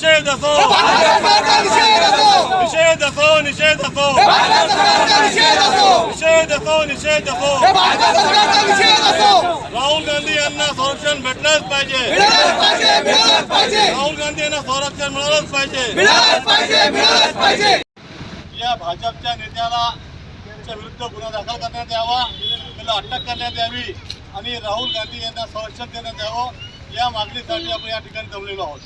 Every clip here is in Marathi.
निषेध असो निषेध असो निषेध असो निषेध असो निषेध असो राहुल गांधी यांना संरक्षण भेटलंच पाहिजे। राहुल गांधी यांना संरक्षण मिळालंच पाहिजे। या भाजपच्या नेत्याला त्यांच्या विरुद्ध गुन्हा दाखल करण्यात यावा त्याला अटक करण्यात यावी आणि राहुल गांधी यांना संरक्षण देण्यात यावं या मागणीसाठी आपण या ठिकाणी जमलेलो आहोत.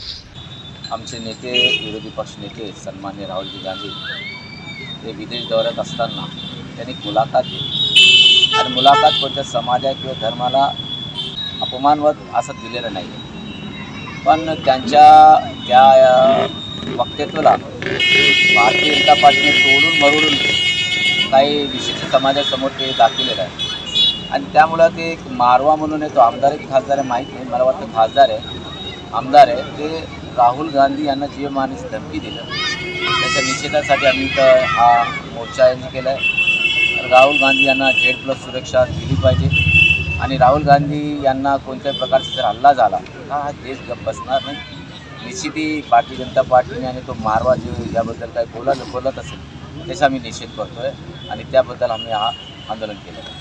आमचे नेते विरोधी पक्षनेते सन्मान्य राहुलजी गांधी ते विदेश दौऱ्यात असताना त्यांनी मुलाखत दिली. आणि मुलाखत कोणत्या समाजा किंवा धर्माला अपमानवत असं दिलेलं नाही पण त्यांच्या त्या अ, वक्तव्याला भारतीय जनता पार्टीने तोडून मरडून काही विशिष्ट समाजासमोर ते दाखवलेलं आहे. आणि त्यामुळं ते एक मारवा म्हणून आहे तो आमदार आहे खासदार आहे माहीत नाही. मला वाटतं खासदार आहे. आमदार आहे. ते राहुल गांधी यांना जीव मारण्याची धमकी दिलं त्याच्या निषेधासाठी आम्ही इथं हा मोर्चा आयोजित केला आहे राहुल गांधी यांना झेड प्लस सुरक्षा दिली पाहिजे. आणि राहुल गांधी यांना कोणत्याही प्रकारचा जर हल्ला झाला तर हा देश गप बसणार नाही. निश्चिती भारतीय जनता पार्टीने आणि तो मारवा जो याबद्दल काही बोलत बोलत असेल त्याचा आम्ही निषेध करतो आहे आणि त्याबद्दल आम्ही हा आंदोलन केलं आहे.